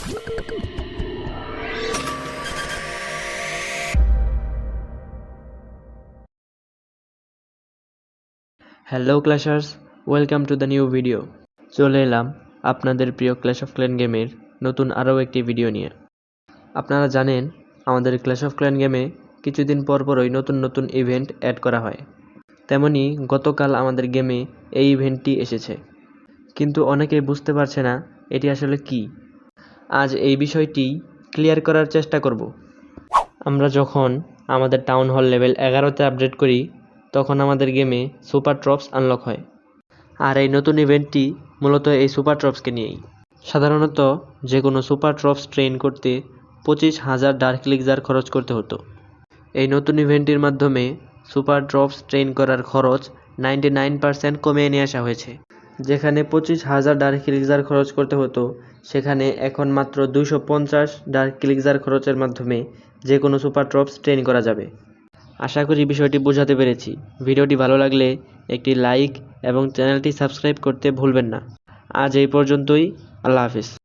Hello clashers welcome to the new video চলে এলাম আপনাদের প্রিয় ক্ল্যাশ অফ ক্ল্যান গেমের নতুন আরও একটি ভিডিও নিয়ে। আপনারা জানেন, আমাদের ক্ল্যাশ অফ ক্ল্যান গেমে কিছুদিন পর পরই নতুন নতুন ইভেন্ট অ্যাড করা হয়। তেমনি গতকাল আমাদের গেমে এই ইভেন্টটি এসেছে। কিন্তু অনেকেই বুঝতে পারছে না, এটি আসলে কি। আজ এই বিষয়টি ক্লিয়ার করার চেষ্টা করব। আমরা যখন আমাদের টাউন হল লেভেল এগারোতে আপডেট করি, তখন আমাদের গেমে সুপার ট্রপস আনলক হয়। আর এই নতুন ইভেন্টটি মূলত এই সুপার ট্রপসকে নিয়েই। সাধারণত যে কোনো সুপার ট্রপস ট্রেন করতে পঁচিশ হাজার ডার্ক লিগজার খরচ করতে হতো। এই নতুন ইভেন্টটির মাধ্যমে সুপার ড্রপস ট্রেন করার খরচ নাইনটি নাইন পার্সেন্ট কমিয়ে নিয়ে আসা হয়েছে। যেখানে পঁচিশ হাজার ডার্ক ক্লিকজার খরচ করতে হতো, সেখানে এখন মাত্র দুশো পঞ্চাশ ডার্ক ক্লিকজার খরচের মাধ্যমে যে কোনো সুপার ট্রপস ট্রেন করা যাবে। আশা করি বিষয়টি বোঝাতে পেরেছি। ভিডিওটি ভালো লাগলে একটি লাইক এবং চ্যানেলটি সাবস্ক্রাইব করতে ভুলবেন না। আজ এই পর্যন্তই। আল্লাহ হাফিজ।